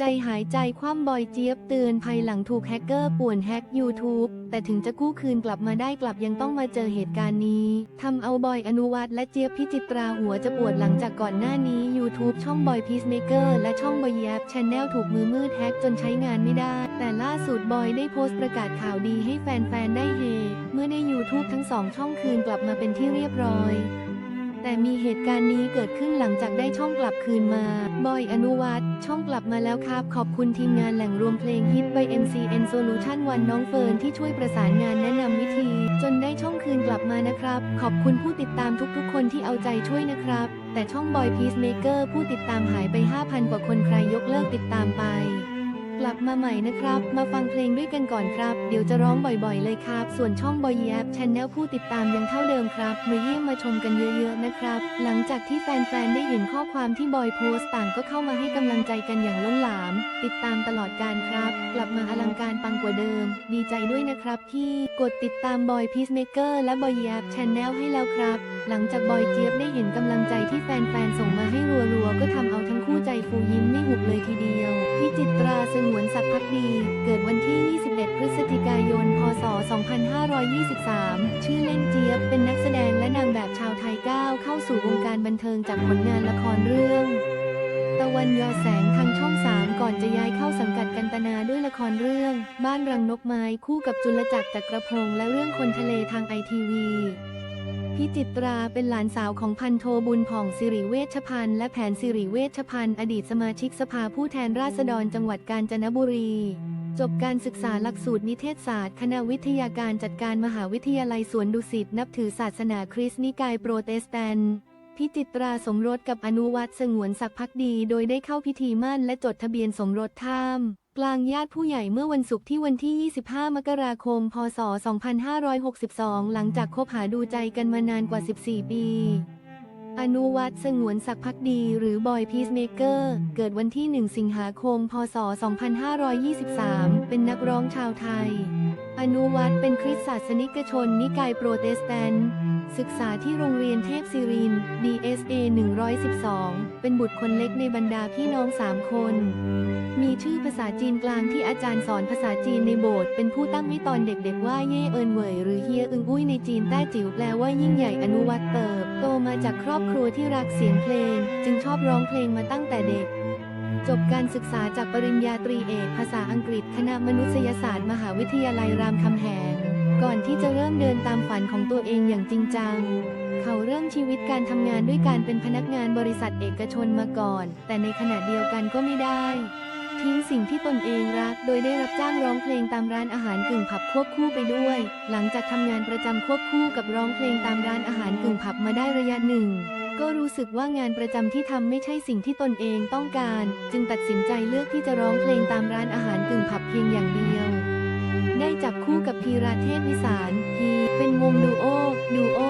ใจหายใจคว่ำบอยเจี๊ยบเตือนภายหลังถูกแฮกเกอร์ป่วนแฮก YouTube แต่ถึงจะกู้คืนกลับมาได้กลับยังต้องมาเจอเหตุการณ์นี้ทำเอาบอยอนุวัตและเจี๊ยบพิจิตราหัวจะปวดหลังจากก่อนหน้านี้ YouTube ช่องบอยพีซเมเกอร์และช่องบอยแยบชแนลถูกมือมืดแฮกจนใช้งานไม่ได้ แต่ล่าสุดบอยได้โพสต์ประกาศข่าวดีให้แฟนๆได้เฮ เมื่อได้ YouTube ทั้งสองช่องคืนกลับมาเป็นที่เรียบร้อย แต่มีเหตุการณ์นี้เกิดขึ้นหลังจากได้ช่องกลับคืนมา บอยอนุวัตช่องกลับมาแล้วครับ ขอบคุณทีมงานแหล่งรวมเพลงฮิต by MCN Solution วันน้องเฟิร์นที่ช่วยประสานงานแนะนำวิธี จนได้ช่องคืนกลับมานะครับ ขอบคุณผู้ติดตามทุกๆ คนที่เอาใจช่วยนะครับ แต่ช่องบอยพีซเมเกอร์ผู้ติดตามหายไป 5,000 กว่าคนใครยกเลิกติดตามไป กลับมาใหม่นะครับ มาฟังเพลงด้วยกันก่อนครับ เดี๋ยวจะร้องบ่อยๆ เลยครับ ส่วนช่องบอยแอปชแนลผู้ติดตามยังเท่าเดิมครับ มาเยี่ยมมาชมกันเยอะๆ นะครับ หลังจากที่แฟนๆ ได้เห็นข้อความที่บอยโพสต์ต่างก็เข้ามาให้กำลังใจกันอย่างล้นหลาม ติดตามตลอดการครับ กลับมาอลังการปังกว่าเดิม ดีใจด้วยนะครับที่กดติดตามบอยพีซเมเกอร์และบอยแอปชแนลให้แล้วครับ หลังจากบอยเจี๊ยบได้เห็นกำลังใจที่แฟนๆ ส่งมาให้รัวๆ ก็ทำเอาทั้งคู่ใจฟูยิ้มไม่หุบเลยทีเดียว พี่จิตราสงวนศักดิ์พักดี เกิดวันที่ 21 พฤศจิกายน พศ 2523 ชื่อเล่นเจี๊ยบ เป็นนักแสดงและนางแบบชาวไทยก้าวเข้าสู่วงการบันเทิงจากผลงานละครเรื่อง ตะวันยอแสงทางช่อง3ก่อนจะย้ายเข้าสังกัดกันตนาด้วยละครเรื่อง บ้านรังนกไม้คู่กับจุลจักรจักรพงษ์และเรื่องคนทะเลทางไอทีวี พี่จิตราเป็นหลานสาวของพันโทบุญผ่องสิริเวชพันธ์และแผนสิริเวชพันธ์อดีตสมาชิกสภาผู้แทนราษฎรจังหวัดกาญจนบุรี จบการศึกษาหลักสูตรนิเทศศาสตร์ คณะวิทยาการจัดการมหาวิทยาลัยสวนดุสิตนับถือศาสนาคริสต์นิกายโปรเตสแตนต์พี่จิตราสมรสกับอนุวัตสงวนศักดิ์พักดี โดยได้เข้าพิธีมั่นและจดทะเบียนสมรสท่าม กลางญาติผู้ใหญ่เมื่อวันศุกร์ที่วันที่ 25 มกราคม พศ 2562 หลังจากคบหาดูใจกันมานานกว่า 14 ปี อนุวัตสงวนศักดิ์พักดีหรือบอยพีซเมเกอร์ เกิดวันที่ 1 สิงหาคม พศ 2523 เป็นนักร้องชาวไทย อนุวัตเป็นคริสตศาสนิกชน นิกายโปรเตสแตนต์ศึกษาที่โรงเรียนเทพศิรินทร์ DSA 112 เป็นบุตรคนเล็กในบรรดาพี่น้องสามคน มีชื่อภาษาจีนกลางที่อาจารย์สอนภาษาจีนในโบสถ์เป็นผู้ตั้งให้ตอนเด็กๆว่าเย่เอินเหวยหรือเฮียอึงอุ้ยในจีนแต้จิ๋วแปลว่ายิ่งใหญ่อนุวัตเติบ โตมาจากครอบครัวที่รักเสียงเพลง จึงชอบร้องเพลงมาตั้งแต่เด็ก จบการศึกษาจากปริญญาตรีเอกภาษาอังกฤษคณะมนุษยศาสตร์ มหาวิทยาลัยรามคำแหงก่อนที่จะเริ่มเดินตามฝันของตัวเองอย่างจริงจังเขาเริ่มชีวิตการทำงานด้วยการเป็นพนักงานบริษัทเอกชนมาก่อน แต่ในขณะเดียวกันก็ไม่ได้ ทิ้งสิ่งที่ตนเองรัก โดยได้รับจ้างร้องเพลงตามร้านอาหารกึ่งผับควบคู่ไปด้วย หลังจากทำงานประจำควบคู่กับร้องเพลงตามร้านอาหารกึ่งผับมาได้ระยะหนึ่ง ก็รู้สึกว่างานประจำที่ทำไม่ใช่สิ่งที่ตนเองต้องการ จึงตัดสินใจเลือกที่จะร้องเพลงตามร้านอาหารกึ่งผับเพียงอย่างเดียว ได้จับคู่กับพีราเทพวิสารพีเป็นวงดูโอดูโอ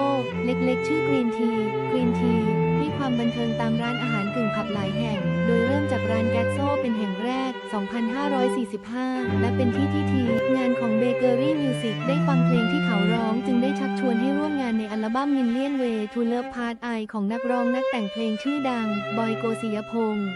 เล็กๆ ชื่อกรีนทีกรีนทีให้ความบันเทิงตามร้านอาหารกึ่งผับหลายแห่ง โดยเริ่มจากร้านแก๊สโซ 2545 และเป็นที่ที่ทีงานของเบเกอรี่มิวสิกได้ฟังเพลงที่เขาร้องจึงได้ชักชวนให้ร่วมงานในอัลบั้ม Million Way to Love Part I ของนักร้องนักแต่งเพลงชื่อดัง บอย โกศิยพงศ์